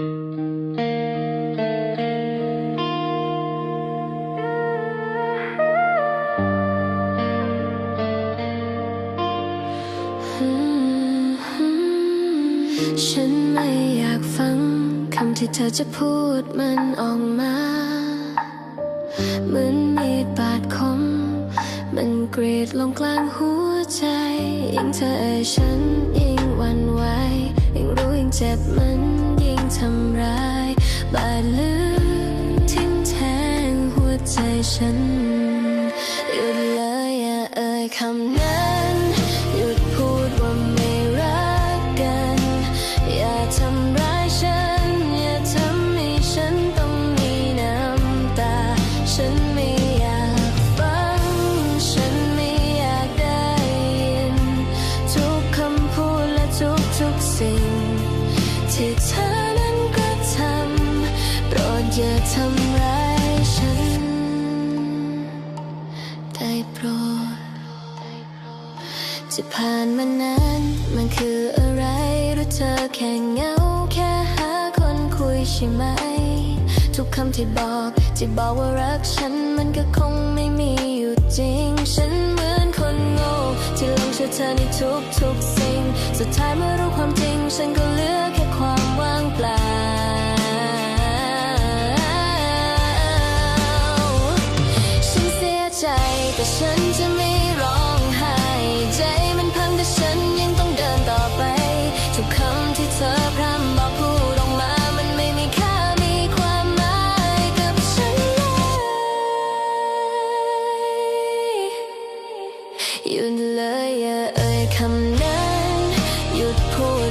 ฉันไม่อยากฟังคำที่เธอจะพูดมันออกมา เหมือนมีดบาดคม มันกรีดลงกลางหัวใจ ยิ่งเธอเอ่ยฉันยิ่งหวันไหว เจ็บมันยิ่งทำร้ายบาดลึกทิ่มแทงหัวใจฉัน หยุดเลยอย่าเอ่ยคำนั้นหยุดพูดว่าไม่รักกัน อย่าทำร้ายฉัน อย่าทำให้ฉันต้องมีน้ำตาฉัน อย่าทำร้ายฉัน ได้โปรดที่ผ่านมานานมันคืออะไรหรือเธอแค่เหงา แค่หาคนคุยใช่ไหม ทุกคำที่บอก ที่บอกว่ารักฉัน มันก็คงไม่มีอยู่จริง ฉันเหมือนคนโง่ ที่หลงเชื่อเธอในทุกทุกๆสิ่ง สุดท้ายเมื่อรู้ความจริง ฉันก็เหลือแค่ความว่างเปล่า แต่ฉันจะไม่ร้องไห้ใจมันพังแต่ฉันยังต้องเดินต่อไป ทุกคำที่เธอพร่ำบอกพูดออกมามันไม่มีค่ามีความหมายกับฉันเลยหยุดเลยอย่าเอ่ยคำนั้นหยุดพูด